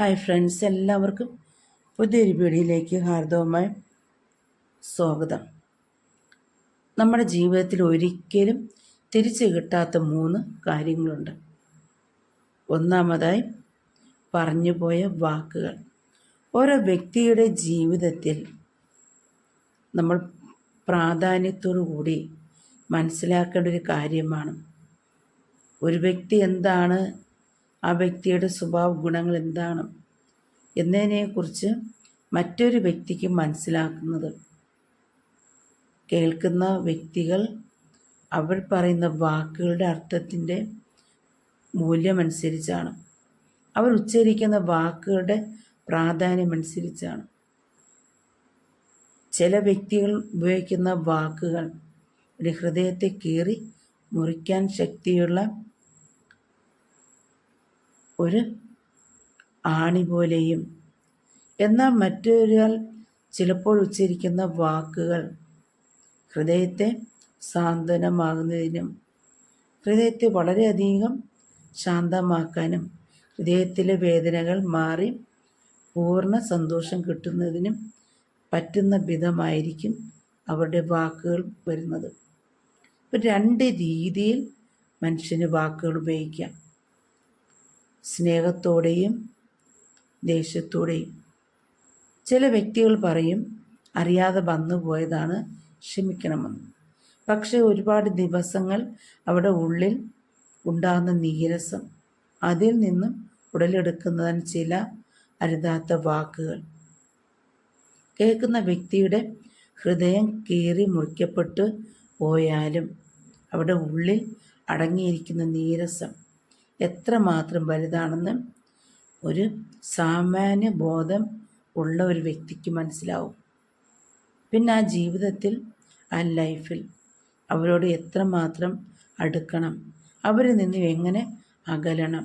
Hi friends എല്ലാവർക്കും പുതിയൊരു വീഡിയോയിലേക്ക് ഹാർദവമായ സ്വാഗതം. നമ്മുടെ ജീവിതത്തിൽ ഒരിക്കലും തിരിച്ചു കിട്ടാത്ത മൂന്ന് കാര്യങ്ങളുണ്ട്. ഒന്നാമതായി പറഞ്ഞു പോയ വാക്കുകൾ. ഓരോ വ്യക്തിയുടെ ജീവിതത്തിൽ നമ്മൾ പ്രാധാന്യത്തോടു കൂടി മനസ്സിലാക്കേണ്ട ഒരു കാര്യമാണ്. ഒരു വ്യക്തി എന്താണ് ആ വ്യക്തിയുടെ സ്വഭാവ ഗുണങ്ങൾ എന്താണ് എന്നതിനെക്കുറിച്ച് മറ്റൊരു വ്യക്തിക്ക് മനസ്സിലാക്കുന്നത്. കേൾക്കുന്ന വ്യക്തികൾ അവർ പറയുന്ന വാക്കുകളുടെ അർത്ഥത്തിന്റെ മൂല്യമനുസരിച്ചാണ്. അവർ ഉച്ചരിക്കുന്ന വാക്കുകളുടെ പ്രാധാന്യമനുസരിച്ചാണ്. ചില വ്യക്തികൾ ഉപയോഗിക്കുന്ന വാക്കുകൾ ഒരു ഹൃദയത്തെ കീറി മുറിക്കാൻ ശക്തിയുള്ള ഒരു ആണി പോലെയും. എന്നാൽ മറ്റൊരാൾ ചിലപ്പോൾ ഉച്ചരിക്കുന്ന വാക്കുകൾ ഹൃദയത്തെ സാന്ത്വനമാകുന്നതിനും ഹൃദയത്തെ വളരെയധികം ശാന്തമാക്കാനും ഹൃദയത്തിലെ വേദനകൾ മാറി പൂർണ സന്തോഷം കിട്ടുന്നതിനും പറ്റുന്ന വിധമായിരിക്കും അവരുടെ വാക്കുകൾ വരുന്നത്. ഇപ്പം രണ്ട് രീതിയിൽ മനുഷ്യന് വാക്കുകൾ ഉപയോഗിക്കാം. സ്നേഹത്തോടെയും ദേഷ്യത്തോടെയും. ചില വ്യക്തികൾ പറയും അറിയാതെ വന്നു പോയതാണ് ക്ഷമിക്കണമെന്ന്. പക്ഷേ ഒരുപാട് ദിവസങ്ങൾ അവിടെ ഉള്ളിൽ ഉണ്ടാകുന്ന നീരസം അതിൽ നിന്നും ഉടലെടുക്കുന്നതിന് ചില അരുതാത്ത വാക്കുകൾ. കേൾക്കുന്ന വ്യക്തിയുടെ ഹൃദയം കീറി മുറിക്കപ്പെട്ട് പോയാലും അവിടെ ഉള്ളിൽ അടങ്ങിയിരിക്കുന്ന നീരസം എത്രമാത്രം വലുതാണെന്ന് ഒരു സാമാന്യ ബോധം ഉള്ള ഒരു വ്യക്തിക്ക് മനസ്സിലാവും. പിന്നെ ആ ജീവിതത്തിൽ ആ ലൈഫിൽ അവരോട് എത്രമാത്രം അടുക്കണം അവരിൽ നിന്ന് എങ്ങനെ അകലണം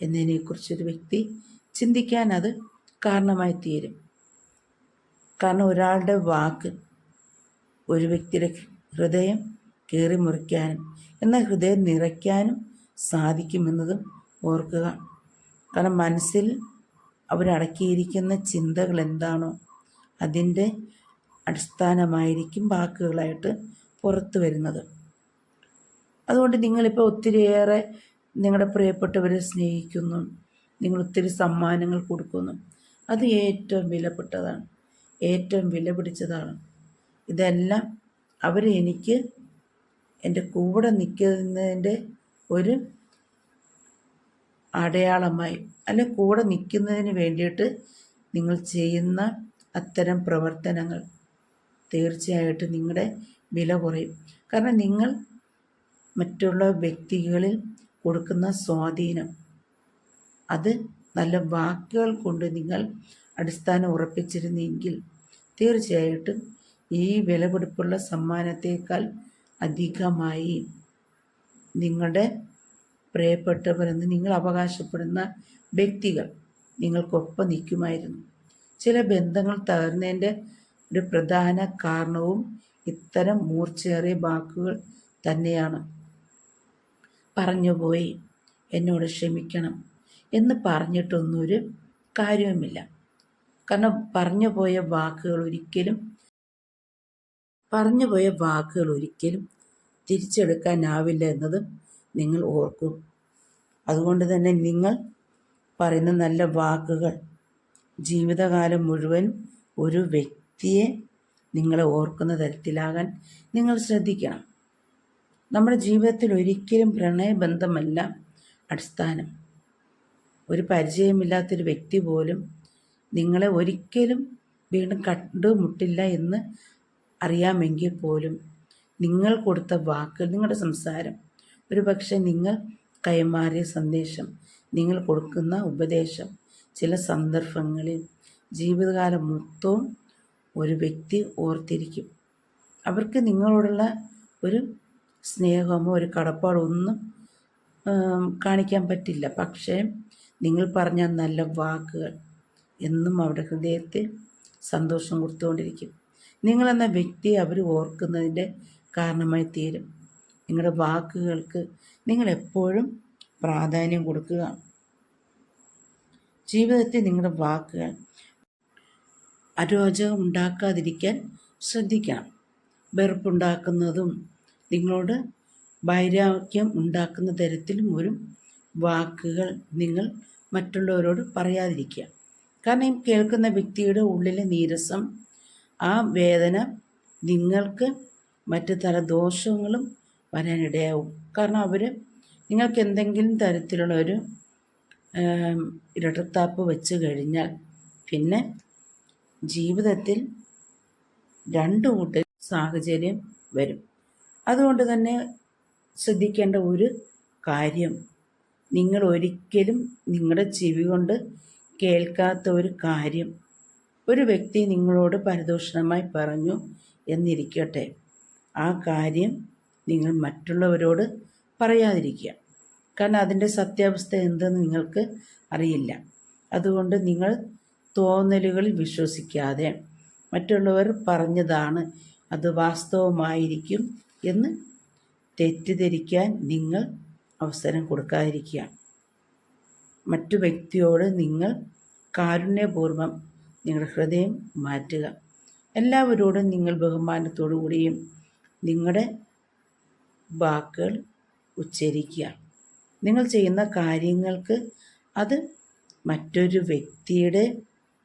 എന്നതിനെക്കുറിച്ചൊരു വ്യക്തി ചിന്തിക്കാൻ അത് കാരണമായി തീരും. കാരണം ഒരാളുടെ വാക്ക് ഒരു വ്യക്തിയുടെ ഹൃദയം കീറി മുറിക്കാനും എന്നാൽ ഹൃദയം നിറയ്ക്കാനും സാധിക്കുമെന്നതും ഓർക്കുക. കാരണം മനസ്സിൽ അവരടക്കിയിരിക്കുന്ന ചിന്തകൾ എന്താണോ അതിന്റെ അടിസ്ഥാനമായിരിക്കും വാക്കുകളായിട്ട് പുറത്തു വരുന്നത്. അതുകൊണ്ട് നിങ്ങളിപ്പോൾ ഒത്തിരിയേറെ നിങ്ങളുടെ പ്രിയപ്പെട്ടവരെ സ്നേഹിക്കുന്നു. നിങ്ങൾ ഒത്തിരി സമ്മാനങ്ങൾ കൊടുക്കുന്നു. അത് ഏറ്റവും വിലപ്പെട്ടതാണ്. ഏറ്റവും വില പിടിച്ചതാണ്. ഇതെല്ലാം അവർ എനിക്ക് എന്റെ കൂടെ നിൽക്കുന്നതിന്റെ ഒരു അടയാളമായി അല്ലെ കൂടെ നിൽക്കുന്നതിന് വേണ്ടിയിട്ട് നിങ്ങൾ ചെയ്യുന്ന അത്തരം പ്രവർത്തനങ്ങൾ തീർച്ചയായിട്ടും നിങ്ങളുടെ വില കുറയും. കാരണം നിങ്ങൾ മറ്റുള്ള വ്യക്തികളിൽ കൊടുക്കുന്ന സ്വാധീനം അത് നല്ല വാക്കുകൾ കൊണ്ട് നിങ്ങൾ അടിസ്ഥാനം ഉറപ്പിച്ചിരുന്നെങ്കിൽ തീർച്ചയായിട്ടും ഈ വിലപിടിപ്പുള്ള സമ്മാനത്തേക്കാൾ അധികമായി നിങ്ങളുടെ പ്രിയപ്പെട്ടവരെന്ന് നിങ്ങൾ അവകാശപ്പെടുന്ന വ്യക്തികൾ നിങ്ങൾക്കൊപ്പം നിൽക്കുമായിരുന്നു. ചില ബന്ധങ്ങൾ തകർന്നതിന്റെ ഒരു പ്രധാന കാരണവും ഇത്തരം മൂർച്ചയേറിയ വാക്കുകൾ തന്നെയാണ്. പറഞ്ഞുപോയി എന്നോട് ക്ഷമിക്കണം എന്ന് പറഞ്ഞിട്ടൊന്നൊരു കാര്യവുമില്ല. കാരണം പറഞ്ഞു പോയ വാക്കുകൾ ഒരിക്കലും പറഞ്ഞുപോയ വാക്കുകൾ ഒരിക്കലും തിരിച്ചെടുക്കാനാവില്ല എന്നതും നിങ്ങൾ ഓർക്കും. അതുകൊണ്ട് തന്നെ നിങ്ങൾ പറയുന്ന നല്ല വാക്കുകൾ ജീവിതകാലം മുഴുവൻ ഒരു വ്യക്തിയെ നിങ്ങളെ ഓർക്കുന്ന തരത്തിലാകാൻ നിങ്ങൾ ശ്രദ്ധിക്കണം. നമ്മുടെ ജീവിതത്തിൽ ഒരിക്കലും പ്രണയബന്ധമല്ല അടിസ്ഥാനം. ഒരു പരിചയമില്ലാത്തൊരു വ്യക്തി പോലും നിങ്ങളെ ഒരിക്കലും വീണ്ടും കണ്ടുമുട്ടില്ല എന്ന് അറിയാമെങ്കിൽ പോലും നിങ്ങൾ കൊടുത്ത വാക്ക് നിങ്ങളുടെ സംസാരം. ഒരു പക്ഷേ നിങ്ങൾ കൈമാറിയ സന്ദേശം നിങ്ങൾ കൊടുക്കുന്ന ഉപദേശം ചില സന്ദർഭങ്ങളിൽ ജീവിതകാലം മൊത്തവും ഒരു വ്യക്തി ഓർത്തിരിക്കും. അവർക്ക് നിങ്ങളോടുള്ള ഒരു സ്നേഹമോ ഒരു കടപ്പാടോ ഒന്നും കാണിക്കാൻ പറ്റില്ല. പക്ഷേ നിങ്ങൾ പറഞ്ഞ നല്ല വാക്കുകൾ എന്നും അവരുടെ ഹൃദയത്തിൽ സന്തോഷം കൊടുത്തുകൊണ്ടിരിക്കും. നിങ്ങളെന്ന വ്യക്തിയെ അവർ ഓർക്കുന്നതിന്റെ കാരണമായി തീരും. നിങ്ങളുടെ വാക്കുകൾക്ക് നിങ്ങൾ എപ്പോഴും പ്രാധാന്യം കൊടുക്കുക. ജീവിതത്തിൽ നിങ്ങളുടെ വാക്കുകൾ അരോചകം ഉണ്ടാക്കാതിരിക്കാൻ ശ്രദ്ധിക്കണം. വെറുപ്പുണ്ടാക്കുന്നതും നിങ്ങളോട് വൈരാഗ്യം ഉണ്ടാക്കുന്ന തരത്തിലും ഒരു വാക്കുകൾ നിങ്ങൾ മറ്റുള്ളവരോട് പറയാതിരിക്കുക. കാരണം കേൾക്കുന്ന വ്യക്തിയുടെ ഉള്ളിലെ നീരസം ആ വേദന നിങ്ങൾക്ക് മറ്റ് തല ദോഷങ്ങളും വരാനിടയാവും. കാരണം അവർ നിങ്ങൾക്ക് എന്തെങ്കിലും തരത്തിലുള്ള ഒരു ഇരട്ടത്താപ്പ് വെച്ച് കഴിഞ്ഞാൽ പിന്നെ ജീവിതത്തിൽ രണ്ടു കൂട്ട സാഹചര്യം വരും. അതുകൊണ്ട് തന്നെ ശ്രദ്ധിക്കേണ്ട ഒരു കാര്യം നിങ്ങൾ ഒരിക്കലും നിങ്ങളുടെ ചെവി കൊണ്ട് കേൾക്കാത്ത ഒരു കാര്യം ഒരു വ്യക്തി നിങ്ങളോട് പരദൂഷണമായി പറഞ്ഞു എന്നിരിക്കട്ടെ. ആ കാര്യം നിങ്ങൾ മറ്റുള്ളവരോട് പറയാതിരിക്കുക. കാരണം അതിന്റെ സത്യാവസ്ഥ എന്തെന്ന് നിങ്ങൾക്ക് അറിയില്ല. അതുകൊണ്ട് നിങ്ങൾ തോന്നലുകളിൽ വിശ്വസിക്കാതെ മറ്റുള്ളവർ പറഞ്ഞതാണ് അത് വാസ്തവമായിരിക്കും എന്ന് തെറ്റിദ്ധരിക്കാൻ നിങ്ങൾ അവസരം കൊടുക്കാതിരിക്കുക. മറ്റു വ്യക്തിയോട് നിങ്ങൾ കാരുണ്യപൂർവം നിങ്ങളുടെ ഹൃദയം മാറ്റുക. എല്ലാവരോടും നിങ്ങൾ ബഹുമാനത്തോടു കൂടിയും നിങ്ങളുടെ വാക്കുകൾ ഉച്ചരിക്കുക. നിങ്ങൾ ചെയ്യുന്ന കാര്യങ്ങൾക്ക് അത് മറ്റൊരു വ്യക്തിയുടെ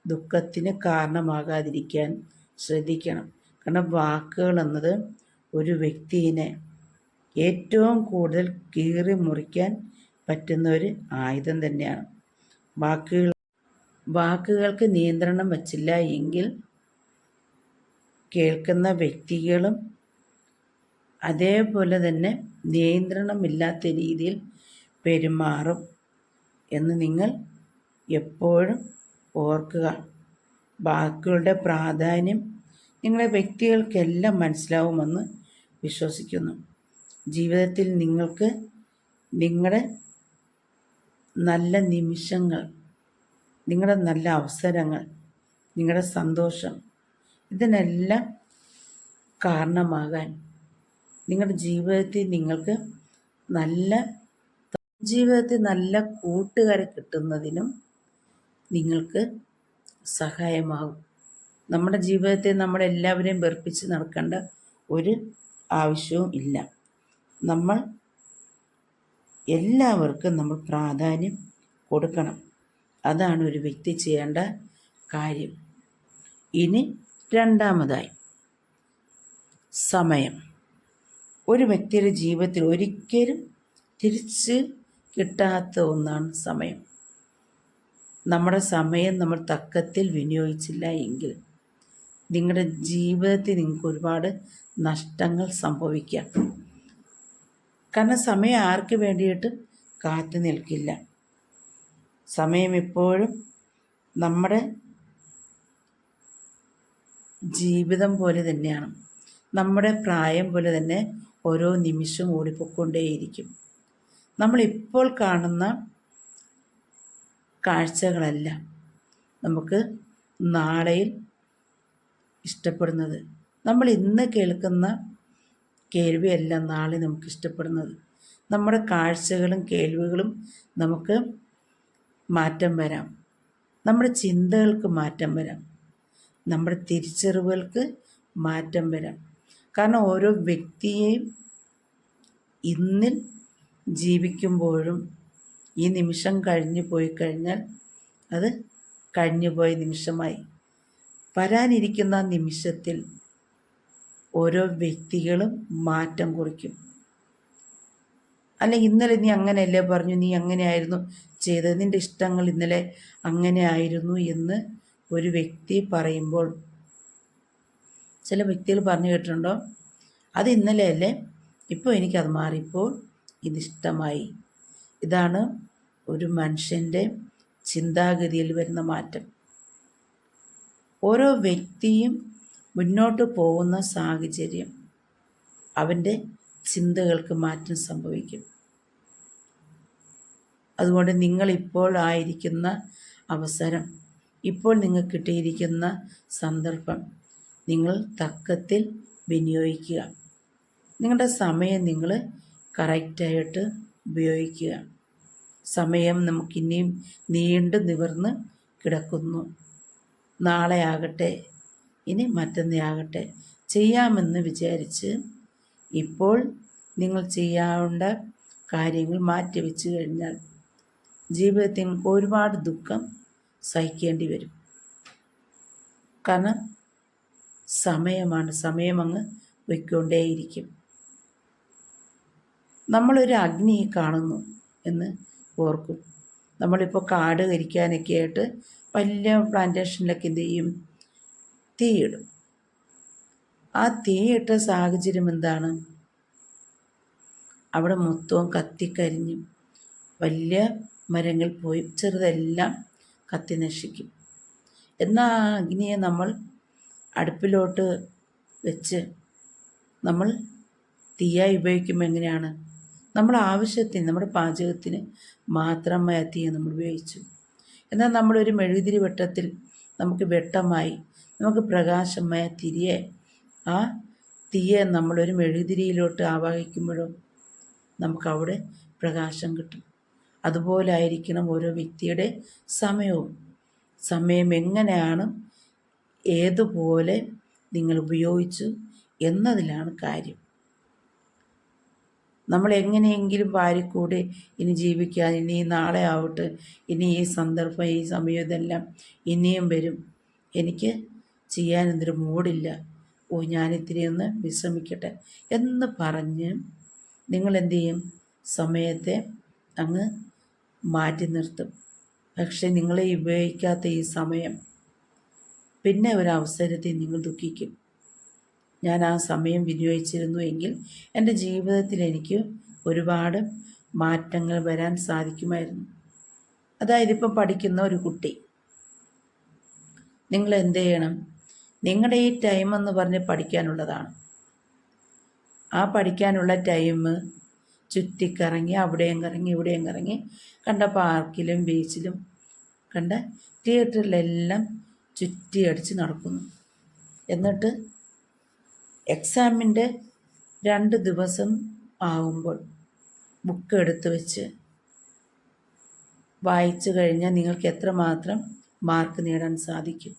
ദുഃഖത്തിന് കാരണമാകാതിരിക്കാൻ ശ്രദ്ധിക്കണം. കാരണം വാക്കുകൾ എന്നത് ഒരു വ്യക്തിയെ ഏറ്റവും കൂടുതൽ കീറി മുറിക്കാൻ പറ്റുന്ന ഒരു ആയുധം തന്നെയാണ്. വാക്കുകൾ വാക്കുകൾക്ക് നിയന്ത്രണം വച്ചില്ല എങ്കിൽ കേൾക്കുന്ന വ്യക്തികളും അതേപോലെ തന്നെ നിയന്ത്രണമില്ലാത്ത രീതിയിൽ പെരുമാറും എന്ന് നിങ്ങൾ എപ്പോഴും ഓർക്കുക. വാക്കുകളുടെ പ്രാധാന്യം നിങ്ങളെ വ്യക്തികൾക്കെല്ലാം മനസ്സിലാവുമെന്ന് വിശ്വസിക്കുന്നു. ജീവിതത്തിൽ നിങ്ങൾക്ക് നിങ്ങളുടെ നല്ല നിമിഷങ്ങൾ നിങ്ങളുടെ നല്ല അവസരങ്ങൾ നിങ്ങളുടെ സന്തോഷം ഇതിനെല്ലാം കാരണമാകാൻ നിങ്ങളുടെ ജീവിതത്തിൽ നിങ്ങൾക്ക് നല്ല ജീവിതത്തിൽ നല്ല കൂട്ടുകാരെ കിട്ടുന്നതിനും നിങ്ങൾക്ക് സഹായമാകും. നമ്മുടെ ജീവിതത്തെ നമ്മളെല്ലാവരെയും വെറുപ്പിച്ച് നടക്കേണ്ട ഒരു ആവശ്യവും ഇല്ല. നമ്മൾ എല്ലാവർക്കും നമ്മൾ പ്രാധാന്യം കൊടുക്കണം. അതാണ് ഒരു വ്യക്തി ചെയ്യേണ്ട കാര്യം. ഇനി രണ്ടാമതായി. സമയം. ഒരു വ്യക്തിയുടെ ജീവിതത്തിൽ ഒരിക്കലും തിരിച്ച് കിട്ടാത്ത ഒന്നാണ് സമയം. നമ്മുടെ സമയം നമ്മൾ തക്കത്തിൽ വിനിയോഗിച്ചില്ല എങ്കിൽ നിങ്ങളുടെ ജീവിതത്തിൽ നിങ്ങൾക്ക് ഒരുപാട് നഷ്ടങ്ങൾ സംഭവിക്കാം. കാരണം സമയം ആർക്ക് വേണ്ടിയിട്ടും കാത്തു നിൽക്കില്ല. സമയം എപ്പോഴും നമ്മുടെ ജീവിതം പോലെ തന്നെയാണ്. നമ്മുടെ പ്രായം പോലെ തന്നെ ഓരോ നിമിഷവും ഓടിപ്പോയിക്കൊണ്ടേയിരിക്കും. നമ്മളിപ്പോൾ കാണുന്ന കാഴ്ചകളല്ല നമുക്ക് നാളെയിൽ ഇഷ്ടപ്പെടുന്നത്. നമ്മൾ ഇന്ന് കേൾക്കുന്ന കേൾവിയല്ല നാളെ നമുക്ക് ഇഷ്ടപ്പെടുന്നത്. നമ്മുടെ കാഴ്ചകളും കേൾവികളും നമുക്ക് മാറ്റം വരാം. നമ്മുടെ ചിന്തകൾക്ക് മാറ്റം വരാം. നമ്മുടെ തിരിച്ചറിവുകൾക്ക് മാറ്റം വരാം. കാരണം ഓരോ വ്യക്തിയെയും ഇന്നിൽ ജീവിക്കുമ്പോഴും ഈ നിമിഷം കഴിഞ്ഞു പോയി കഴിഞ്ഞാൽ അത് കഴിഞ്ഞു പോയ നിമിഷമായി. വരാനിരിക്കുന്ന നിമിഷത്തിൽ ഓരോ വ്യക്തികളും മാറ്റം കുറിക്കും. അല്ല ഇന്നലെ നീ അങ്ങനെയല്ലേ പറഞ്ഞു? നീ അങ്ങനെയായിരുന്നു ചെയ്തത്. നിന്റെ ഇഷ്ടങ്ങൾ ഇന്നലെ അങ്ങനെ ആയിരുന്നു എന്ന് ഒരു വ്യക്തി പറയുമ്പോൾ ചില വ്യക്തികൾ പറഞ്ഞു കേട്ടിട്ടുണ്ടോ? അത് ഇന്നലെയല്ലേ? ഇപ്പോൾ എനിക്കത് മാറിപ്പോൾ ഇതിഷ്ടമായി. ഇതാണ് ഒരു മനുഷ്യന്റെ ചിന്താഗതിയിൽ വരുന്ന മാറ്റം. ഓരോ വ്യക്തിയും മുന്നോട്ട് പോകുന്ന സാഹചര്യം അവന്റെ ചിന്തകൾക്ക് മാറ്റം സംഭവിക്കും. അതുകൊണ്ട് നിങ്ങളിപ്പോൾ ആയിരിക്കുന്ന അവസരം ഇപ്പോൾ നിങ്ങൾക്ക് കിട്ടിയിരിക്കുന്ന സന്ദർഭം നിങ്ങൾ തക്കത്തിൽ വിനിയോഗിക്കുക. നിങ്ങളുടെ സമയം നിങ്ങൾ കറക്റ്റായിട്ട് ഉപയോഗിക്കുക. സമയം നമുക്കിനിയും നീണ്ടു നിവർന്ന് കിടക്കുന്നു. നാളെ ആകട്ടെ ഇനി മറ്റന്നാകട്ടെ ചെയ്യാമെന്ന് വിചാരിച്ച് ഇപ്പോൾ നിങ്ങൾ ചെയ്യാവേണ്ട കാര്യങ്ങൾ മാറ്റിവെച്ച് കഴിഞ്ഞാൽ ജീവിതത്തിൽ നിങ്ങൾക്ക് ഒരുപാട് ദുഃഖം സഹിക്കേണ്ടി വരും. കാരണം സമയമാണ്. സമയം അങ്ങ് പൊയ്ക്കൊണ്ടേയിരിക്കും. നമ്മളൊരു അഗ്നി കാണുന്നു എന്ന് ഓർക്കും. നമ്മളിപ്പോൾ കാട് കരിക്കാനൊക്കെ ആയിട്ട് വലിയ പ്ലാന്റേഷനിലൊക്കെ എന്ത് ചെയ്യും? തീയിടും ആ തീയിട്ട സാഹചര്യം എന്താണ്? അവിടെ മൊത്തവും കത്തിക്കരിഞ്ഞു വലിയ മരങ്ങൾ പോയി ചെറുതെല്ലാം കത്തി നശിക്കും. എന്നാൽ ആ അഗ്നിയെ നമ്മൾ അടുപ്പിലോട്ട് വെച്ച് നമ്മൾ തീയായി ഉപയോഗിക്കുമ്പോൾ എങ്ങനെയാണ്? നമ്മൾ ആവശ്യത്തിന് നമ്മുടെ പാചകത്തിന് മാത്രമായ തീ നമ്മൾ ഉപയോഗിച്ചു. എന്നാൽ നമ്മളൊരു മെഴുകുതിരി വെട്ടത്തിൽ നമുക്ക് വെട്ടമായി നമുക്ക് പ്രകാശമായ തിരിയെ ആ തീയെ നമ്മളൊരു മെഴുകുതിരിയിലോട്ട് ആവാഹിക്കുമ്പോഴോ നമുക്കവിടെ പ്രകാശം കിട്ടും. അതുപോലെ ആയിരിക്കണം ഓരോ വ്യക്തിയുടെ സമയവും. സമയം എങ്ങനെയാണ് ഏതുപോലെ നിങ്ങൾ ഉപയോഗിച്ചു എന്നതിലാണ് കാര്യം. നമ്മൾ എങ്ങനെയെങ്കിലും വാരിക്കൂടെ ഇനി ജീവിക്കാൻ ഇനി നാളെ ആവട്ടെ ഇനി ഈ സന്ദർഭം ഈ സമയം ഇതെല്ലാം ഇനിയും വരും. എനിക്ക് ചെയ്യാൻ എന്തൊരു മൂടില്ല. ഓ ഞാനിത്തിരി ഒന്ന് വിശ്രമിക്കട്ടെ എന്ന് പറഞ്ഞ് നിങ്ങൾ എന്തു ചെയ്യും? സമയത്തെ അങ്ങ് മാറ്റി നിർത്തും. പക്ഷെ നിങ്ങളെ ഉപയോഗിക്കാത്ത ഈ സമയം പിന്നെ ഒരു അവസരത്തിൽ നിങ്ങൾ ദുഃഖിക്കും. ഞാൻ ആ സമയം വിനിയോഗിച്ചിരുന്നു എങ്കിൽ എന്റെ ജീവിതത്തിൽ എനിക്ക് ഒരുപാട് മാറ്റങ്ങൾ വരാൻ സാധിക്കുമായിരുന്നു. അതായത് ഇപ്പം പഠിക്കുന്ന ഒരു കുട്ടി. നിങ്ങൾ എന്ത് ചെയ്യണം? നിങ്ങളുടെ ഈ ടൈം എന്ന് പറഞ്ഞ് പഠിക്കാനുള്ളതാണ്. ആ പഠിക്കാനുള്ള ടൈം ചുറ്റിക്കറങ്ങി അവിടെയും കറങ്ങി ഇവിടെയും കറങ്ങി കണ്ട പാർക്കിലും ബീച്ചിലും കണ്ട തിയേറ്ററിലെല്ലാം ചുറ്റിയടിച്ച് നടക്കുന്നു. എന്നിട്ട് എക്സാമിന്റെ രണ്ട് ദിവസം ആകുമ്പോൾ ബുക്ക് എടുത്തു വെച്ച് വായിച്ചു കഴിഞ്ഞാൽ നിങ്ങൾക്ക് എത്രമാത്രം മാർക്ക് നേടാൻ സാധിക്കും.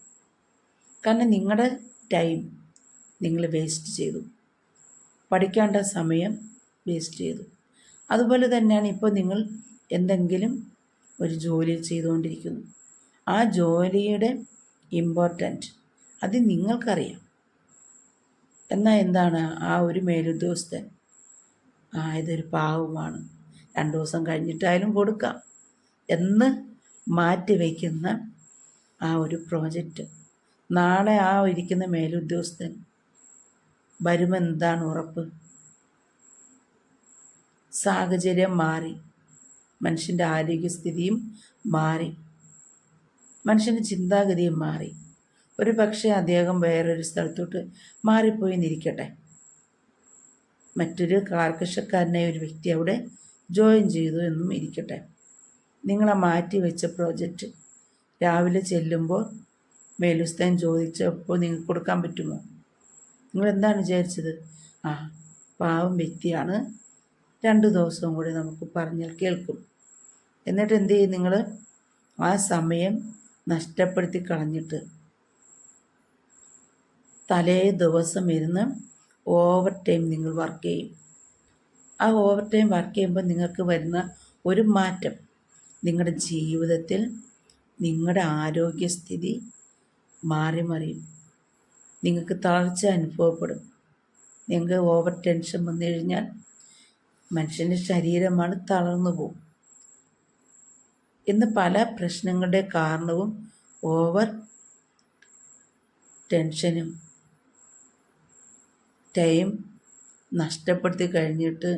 കാരണം നിങ്ങളുടെ ടൈം നിങ്ങൾ വേസ്റ്റ് ചെയ്തു. പഠിക്കേണ്ട സമയം വേസ്റ്റ് ചെയ്തു. അതുപോലെ തന്നെയാണ് ഇപ്പോൾ നിങ്ങൾ എന്തെങ്കിലും ഒരു ജോലി ചെയ്തുകൊണ്ടിരിക്കുന്നു. ആ ജോലിയുടെ ഇമ്പോർട്ടന്റ് അത് നിങ്ങൾക്കറിയാം. എന്നാൽ എന്താണ് ആ ഒരു മേലുദ്യോഗസ്ഥൻ? ആ ഇതൊരു പാവമാണ്. രണ്ട് ദിവസം കഴിഞ്ഞിട്ടായാലും കൊടുക്കാം എന്ന് മാറ്റി വയ്ക്കുന്ന ആ ഒരു പ്രോജക്റ്റ് നാളെ ആ ഇരിക്കുന്ന മേലുദ്യോഗസ്ഥൻ വരുമെന്താണ് ഉറപ്പ്? സാഹചര്യം മാറി. മനുഷ്യന്റെ ആരോഗ്യസ്ഥിതിയും മാറി. മനുഷ്യന്റെ ചിന്താഗതിയും മാറി. ഒരു പക്ഷേ അദ്ദേഹം വേറൊരു സ്ഥലത്തോട്ട് മാറിപ്പോയി എന്നിരിക്കട്ടെ മറ്റൊരു കാർക്കശക്കാരനായ ഒരു വ്യക്തി അവിടെ ജോയിൻ ചെയ്തു എന്നും ഇരിക്കട്ടെ. നിങ്ങളെ മാറ്റി വെച്ച പ്രോജക്റ്റ് രാവിലെ ചെല്ലുമ്പോൾ മേലുസ്താൻ ചോദിച്ചപ്പോൾ നിങ്ങൾക്ക് കൊടുക്കാൻ പറ്റുമോ? നിങ്ങൾ എന്താണ് വിചാരിച്ചത്? ആ പാവം വ്യക്തിയാണ്. രണ്ട് ദിവസവും കൂടി നമുക്ക് പറഞ്ഞാൽ കേൾക്കും. എന്നിട്ട് എന്ത് ചെയ്യും നിങ്ങൾ? ആ സമയം നഷ്ടപ്പെടുത്തി കളഞ്ഞിട്ട്. തലേ ദിവസം ഇരുന്ന് ഓവർ ടൈം നിങ്ങൾ വർക്ക് ചെയ്യും. ആ ഓവർ ടൈം വർക്ക് ചെയ്യുമ്പോൾ നിങ്ങൾക്ക് വരുന്ന ഒരു മാറ്റം. നിങ്ങളുടെ ജീവിതത്തിൽ നിങ്ങളുടെ ആരോഗ്യസ്ഥിതി മാറി മറിയും. നിങ്ങൾക്ക് തളർച്ച അനുഭവപ്പെടും. നിങ്ങൾക്ക് ഓവർ ടെൻഷൻ വന്നു കഴിഞ്ഞാൽ മനുഷ്യന്റെ ശരീരമാണ് തളർന്നു പോകും. ഇന്ന് പല പ്രശ്നങ്ങളുടെ കാരണവും ഓവർ ടെൻഷനും ടൈം നഷ്ടപ്പെടുത്തി കഴിഞ്ഞിട്ട്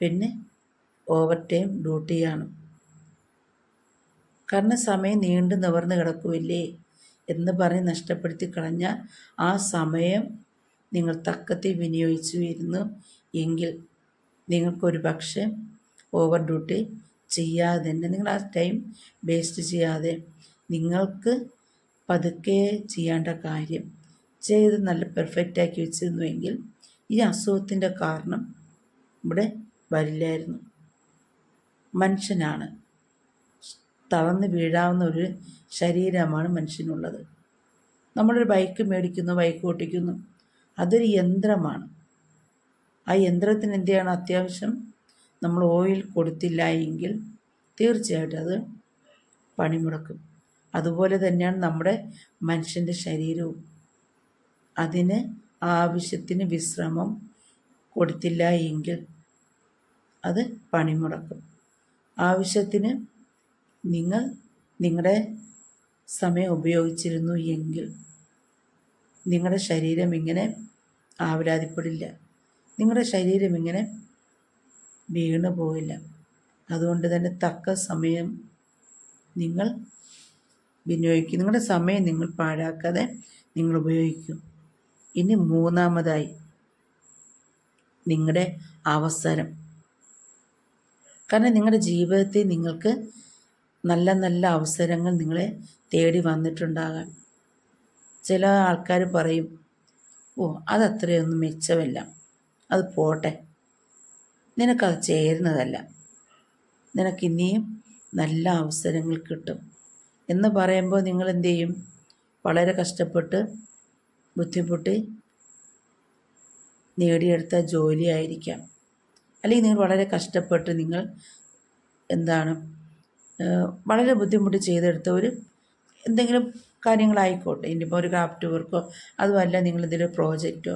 പിന്നെ ഓവർ ടൈം ഡ്യൂട്ടിയാണ് കാരണം സമയം നീണ്ടു നിവർന്ന് കിടക്കുമില്ലേ എന്ന് പറഞ്ഞ് നഷ്ടപ്പെടുത്തി കളഞ്ഞാൽ ആ സമയം നിങ്ങൾ തക്കത്തിൽ വിനിയോഗിച്ചു വരുന്നു എങ്കിൽ നിങ്ങൾക്കൊരു പക്ഷേ ഓവർ ഡ്യൂട്ടി ചെയ്യാതെ തന്നെ നിങ്ങൾ ആ ടൈം വേസ്റ്റ് ചെയ്യാതെ നിങ്ങൾക്ക് പതുക്കെ ചെയ്യേണ്ട കാര്യം ചെയ്ത് നല്ല പെർഫെക്റ്റാക്കി വെച്ചിരുന്നുവെങ്കിൽ ഈ അസുഖത്തിന്റെ കാരണം ഇവിടെ വരില്ലായിരുന്നു. മനുഷ്യനാണ്. തളർന്ന് വീഴാവുന്ന ഒരു ശരീരമാണ് മനുഷ്യനുള്ളത്. നമ്മളൊരു ബൈക്ക് മേടിക്കുന്നു ബൈക്ക് ഓട്ടിക്കുന്നു. അതൊരു യന്ത്രമാണ്. ആ യന്ത്രത്തിന് എന്തെയാണ് അത്യാവശ്യം? നമ്മൾ ഓയിൽ കൊടുത്തില്ല എങ്കിൽ തീർച്ചയായിട്ടും അത് പണിമുടക്കും. അതുപോലെ തന്നെയാണ് നമ്മുടെ മനുഷ്യന്റെ ശരീരവും. അതിന് ആവശ്യത്തിന് വിശ്രമം കൊടുത്തില്ല എങ്കിൽ അത് പണിമുടക്കും. ആവശ്യത്തിന് നിങ്ങൾ നിങ്ങളുടെ സമയം ഉപയോഗിച്ചിരുന്നു എങ്കിൽ നിങ്ങളുടെ ശരീരം ഇങ്ങനെ ആവലാതിപ്പെടില്ല നിങ്ങളുടെ ശരീരം ഇങ്ങനെ വീണു പോവില്ല അതുകൊണ്ട് തന്നെ തക്ക സമയം നിങ്ങൾ വിനിയോഗിക്കും. നിങ്ങളുടെ സമയം നിങ്ങൾ പാഴാക്കാതെ നിങ്ങൾ ഉപയോഗിക്കും. ഇനി മൂന്നാമതായി നിങ്ങളുടെ അവസരം. കാരണം നിങ്ങളുടെ ജീവിതത്തിൽ നിങ്ങൾക്ക് നല്ല നല്ല അവസരങ്ങൾ നിങ്ങളെ തേടി വന്നിട്ടുണ്ടാകാം. ചില ആൾക്കാർ പറയും ഓ അതത്രയൊന്നും മെച്ചമല്ല. അത് പോട്ടെ. നിനക്കത് ചേരുന്നതല്ല. നിനക്ക് ഇനിയും നല്ല അവസരങ്ങൾ കിട്ടും. എന്ന് പറയുമ്പോൾ നിങ്ങൾ എന്ത് ചെയ്യും വളരെ കഷ്ടപ്പെട്ട് ബുദ്ധിമുട്ടി നേടിയെടുത്ത ജോലിയായിരിക്കാം. അല്ലെങ്കിൽ നിങ്ങൾ വളരെ കഷ്ടപ്പെട്ട് നിങ്ങൾ എന്താണ് വളരെ ബുദ്ധിമുട്ട് ചെയ്തെടുത്ത ഒരു എന്തെങ്കിലും കാര്യങ്ങളായിക്കോട്ടെ. ഇനിയിപ്പോൾ ഒരു ക്രാഫ്റ്റ് വർക്കോ അതുമല്ല നിങ്ങളെന്തെങ്കിലും പ്രോജക്റ്റോ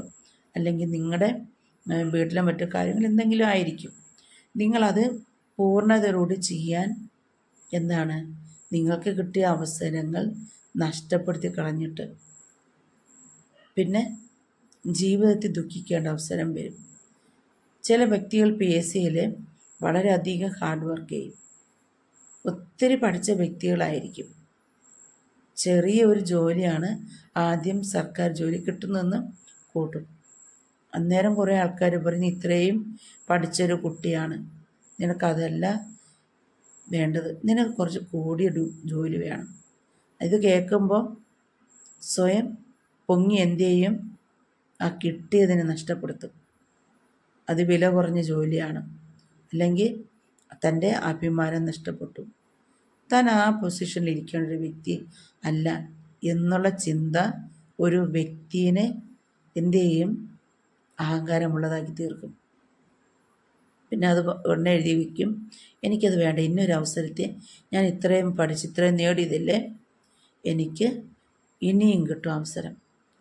അല്ലെങ്കിൽ നിങ്ങളുടെ വീട്ടിലെ മറ്റു കാര്യങ്ങൾ എന്തെങ്കിലും ആയിരിക്കും. നിങ്ങളത് പൂർണതയോട് ചെയ്യാൻ എന്താണ്? നിങ്ങൾക്ക് കിട്ടിയ അവസരങ്ങൾ നഷ്ടപ്പെടുത്തി കളഞ്ഞിട്ട് പിന്നെ ജീവിതത്തിൽ ദുഃഖിക്കേണ്ട അവസരം വരും. ചില വ്യക്തികൾ പി എസ് സിയിൽ വളരെയധികം ഹാർഡ് വർക്ക് ചെയ്യും. ഒത്തിരി പഠിച്ച വ്യക്തികളായിരിക്കും. ചെറിയ ഒരു ജോലിയാണ് ആദ്യം സർക്കാർ ജോലി കിട്ടുന്നതെന്ന് കൂട്ടും. അന്നേരം കുറേ ആൾക്കാർ പറഞ്ഞ് ഇത്രയും പഠിച്ചൊരു കുട്ടിയാണ്. നിനക്കതല്ല വേണ്ടത്. നിനക്ക് കുറച്ച് കൂടിയ ജോലി വേണം. ഇത് കേൾക്കുമ്പോൾ സ്വയം പൊങ്ങി എന്ത് ചെയ്യും ആ കിട്ടിയതിനെ നഷ്ടപ്പെടുത്തും. അത് വില കുറഞ്ഞ ജോലിയാണ്. അല്ലെങ്കിൽ തന്റെ അഭിമാനം നഷ്ടപ്പെട്ടു. താൻ ആ പൊസിഷനിൽ ഇരിക്കേണ്ട ഒരു വ്യക്തി അല്ല എന്നുള്ള ചിന്ത ഒരു വ്യക്തിയെ എന്ത് ചെയ്യും അഹങ്കാരമുള്ളതാക്കി തീർക്കും പിന്നെ അത് ഉടനെ എഴുതി വയ്ക്കും. എനിക്കത് വേണ്ട. ഇന്നൊരു അവസരത്തെ ഞാൻ ഇത്രയും പഠിച്ച് ഇത്രയും നേടിയതില്ലേ എനിക്ക് ഇനിയും കിട്ടും അവസരം.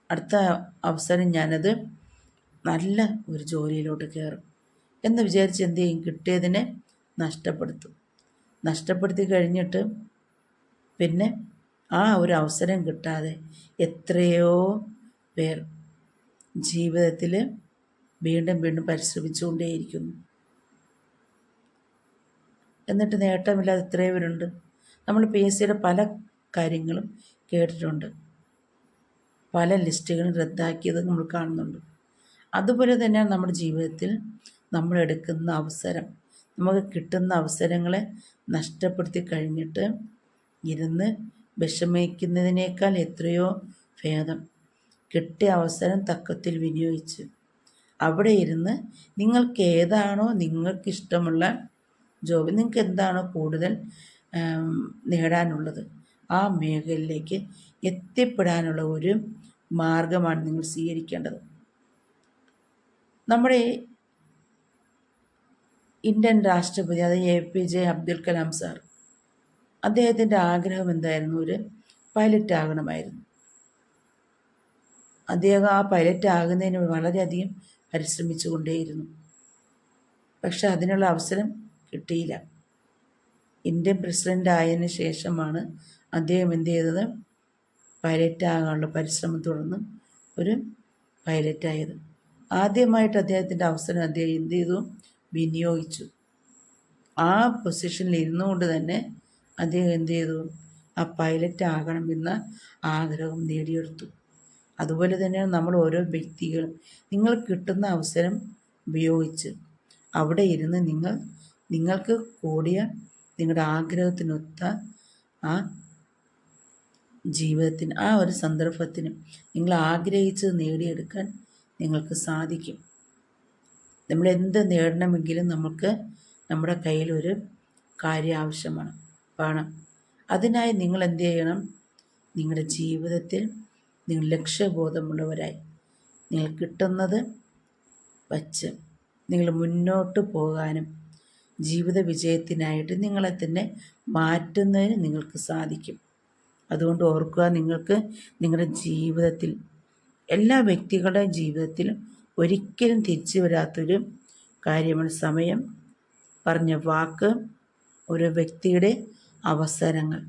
അടുത്ത അവസരം ഞാനത് നല്ല ഒരു ജോലിയിലോട്ട് കയറും എന്ന് വിചാരിച്ച് എന്ത് ചെയ്യും? കിട്ടിയതിനെ നഷ്ടപ്പെടുത്തും. നഷ്ടപ്പെടുത്തി കഴിഞ്ഞിട്ട് പിന്നെ ആ ഒരു അവസരം കിട്ടാതെ എത്രയോ പേർ ജീവിതത്തിൽ വീണ്ടും വീണ്ടും പരിശ്രമിച്ചുകൊണ്ടേയിരിക്കുന്നു. എന്നിട്ട് നേട്ടമില്ലാതെ ഇത്രയും പേരുണ്ട്. നമ്മൾ പി എസ് സിയുടെ പല കാര്യങ്ങളും കേട്ടിട്ടുണ്ട്. പല ലിസ്റ്റുകളും റദ്ദാക്കിയത് നമ്മൾ കാണുന്നുണ്ട്. അതുപോലെ തന്നെയാണ് നമ്മുടെ ജീവിതത്തിൽ നമ്മൾ എടുക്കുന്ന അവസരം. നമുക്ക് കിട്ടുന്ന അവസരങ്ങളെ നഷ്ടപ്പെടുത്തി കഴിഞ്ഞിട്ട് ഇരുന്ന് വിഷമിക്കുന്നതിനേക്കാൾ എത്രയോ ഭേദം. കിട്ടിയ അവസരം തക്കത്തിൽ വിനിയോഗിച്ച് അവിടെ ഇരുന്ന് നിങ്ങൾക്ക് ഏതാണോ നിങ്ങൾക്കിഷ്ടമുള്ള ജോബ് നിങ്ങൾക്ക് എന്താണോ കൂടുതൽ നേടാനുള്ളത് ആ മേഖലയിലേക്ക് എത്തിപ്പെടാനുള്ള ഒരു മാർഗമാണ് നിങ്ങൾ സ്വീകരിക്കേണ്ടത്. നമ്മുടെ ഇന്ത്യൻ രാഷ്ട്രപതി അതായത് A P J Abdul Kalam sir അദ്ദേഹത്തിന്റെ ആഗ്രഹം എന്തായിരുന്നു? ഒരു പൈലറ്റ് ആകണമായിരുന്നു. അദ്ദേഹം ആ പൈലറ്റ് ആകുന്നതിന് വളരെയധികം പരിശ്രമിച്ചു കൊണ്ടേയിരുന്നു പക്ഷെ അതിനുള്ള അവസരം കിട്ടിയില്ല. ഇന്ത്യൻ പ്രസിഡന്റ് ആയതിനു ശേഷമാണ് അദ്ദേഹം എന്ത് ചെയ്തത്? പൈലറ്റ് ആകാനുള്ള പരിശ്രമം തുടർന്ന് ഒരു പൈലറ്റായത്. ആദ്യമായിട്ട് അദ്ദേഹത്തിന്റെ അവസരം അദ്ദേഹം എന്ത് ചെയ്തു? വിനിയോഗിച്ചു. ആ പൊസിഷനിൽ ഇരുന്നുകൊണ്ട് തന്നെ അദ്ദേഹം എന്ത് ചെയ്തു? ആ പൈലറ്റ് ആകണമെന്ന ആഗ്രഹം നേടിയെടുത്തു. അതുപോലെ തന്നെ നമ്മൾ ഓരോ വ്യക്തികളും നിങ്ങൾ കിട്ടുന്ന അവസരം ഉപയോഗിച്ച് അവിടെ ഇരുന്ന് നിങ്ങൾ നിങ്ങൾക്ക് കൂടിയ നിങ്ങളുടെ ആഗ്രഹത്തിനൊത്ത ആ ജീവിതത്തിന് ആ ഒരു സന്ദർഭത്തിന് നിങ്ങൾ ആഗ്രഹിച്ചത് നേടിയെടുക്കാൻ നിങ്ങൾക്ക് സാധിക്കും. നമ്മൾ എന്ത് നേടണമെങ്കിലും നമുക്ക് നമ്മുടെ കയ്യിലൊരു കാര്യം ആവശ്യമാണ് പണം അതിനായി നിങ്ങൾ എന്ത് ചെയ്യണം? നിങ്ങളുടെ ജീവിതത്തിൽ നിങ്ങൾ ലക്ഷ്യബോധമുള്ളവരായി നിങ്ങൾ കിട്ടുന്നത് വച്ച് നിങ്ങൾ മുന്നോട്ട് പോകാനും ജീവിത വിജയത്തിനായിട്ട് നിങ്ങളെ തന്നെ മാറ്റുന്നതിന് നിങ്ങൾക്ക് സാധിക്കും. അതുകൊണ്ട് ഓർക്കുക നിങ്ങൾക്ക് നിങ്ങളുടെ ജീവിതത്തിൽ എല്ലാ വ്യക്തികളുടെ ജീവിതത്തിലും ഒരിക്കലും തിരിച്ചു വരാത്തൊരു കാര്യമാണ് സമയം. പറഞ്ഞ വാക്ക് ഒരു വ്യക്തിയുടെ അവസരങ്ങൾ.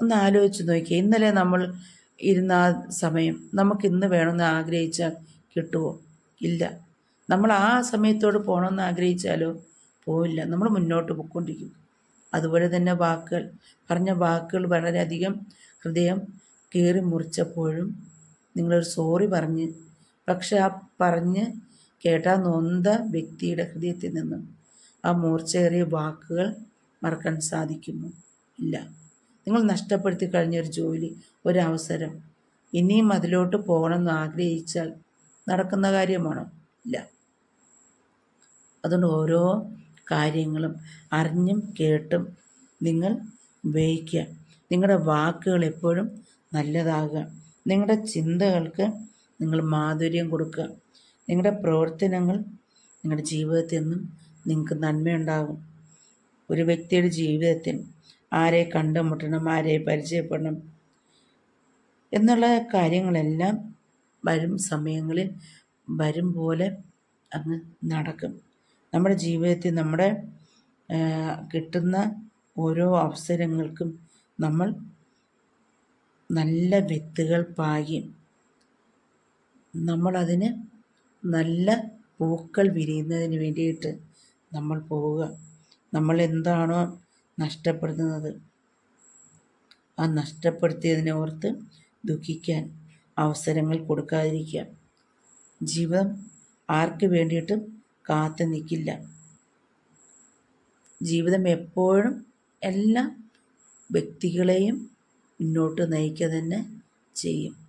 ഒന്ന് ആലോചിച്ച് നോക്കിയേ ഇന്നലെ നമ്മൾ ഇരുന്ന ആ സമയം നമുക്ക് ഇന്ന് വേണമെന്ന് ആഗ്രഹിച്ചാൽ കിട്ടുമോ ഇല്ല. നമ്മൾ ആ സമയത്തോട് പോകണമെന്ന് ആഗ്രഹിച്ചാലോ? പോയില്ല നമ്മൾ മുന്നോട്ട് പോയിക്കൊണ്ടിരിക്കും. അതുപോലെ തന്നെ വാക്കുകൾ. പറഞ്ഞ വാക്കുകൾ വളരെയധികം ഹൃദയം കീറി മുറിച്ചപ്പോഴും നിങ്ങളൊരു സോറി പറഞ്ഞ് പക്ഷെ ആ പറഞ്ഞ് കേട്ടാൽ നൊന്ത വ്യക്തിയുടെ ഹൃദയത്തിൽ നിന്നും ആ മൂർച്ചയേറിയ വാക്കുകൾ മറക്കാൻ സാധിക്കുമോ ഇല്ല. നിങ്ങൾ നഷ്ടപ്പെടുത്തി കഴിഞ്ഞൊരു ജോലി ഒരവസരം. ഇനിയും അതിലോട്ട് പോകണമെന്ന് ആഗ്രഹിച്ചാൽ നടക്കുന്ന കാര്യമാണോ? ഇല്ല. അതുകൊണ്ട് ഓരോ കാര്യങ്ങളും അറിഞ്ഞും കേട്ടും നിങ്ങൾ ഉപയോഗിക്കുക. നിങ്ങളുടെ വാക്കുകൾ എപ്പോഴും നല്ലതാകുക. നിങ്ങളുടെ ചിന്തകൾക്ക് നിങ്ങൾ മാധുര്യം കൊടുക്കുക. നിങ്ങളുടെ പ്രവർത്തനങ്ങൾ നിങ്ങളുടെ ജീവിതത്തിൽ നിന്നും നിങ്ങൾക്ക് നന്മയുണ്ടാകും. ഒരു വ്യക്തിയുടെ ജീവിതത്തിൽ ആരെ കണ്ടുമുട്ടണം ആരെ പരിചയപ്പെടണം എന്നുള്ള കാര്യങ്ങളെല്ലാം വരും സമയങ്ങളിൽ വരും പോലെ അങ്ങ് നടക്കും. നമ്മുടെ ജീവിതത്തിൽ നമ്മുടെ കിട്ടുന്ന ഓരോ അവസരങ്ങൾക്കും നമ്മൾ നല്ല വിത്തുകൾ പാകി നമ്മളതിന് നല്ല പൂക്കൾ വിരിയുന്നതിന് വേണ്ടിയിട്ട് നമ്മൾ പോവുക. നമ്മൾ എന്താണോ നഷ്ടപ്പെടുത്തുന്നത്. ആ നഷ്ടപ്പെടുത്തിയതിനെ ഓർത്ത് ദുഃഖിക്കാൻ അവസരങ്ങൾ കൊടുക്കാതിരിക്കുക. ജീവിതം ആർക്ക് വേണ്ടിയിട്ടും കാത്തു നിൽക്കില്ല. ജീവിതം എപ്പോഴും എല്ലാ വ്യക്തികളെയും മുന്നോട്ട് നയിക്കുക തന്നെ ചെയ്യും.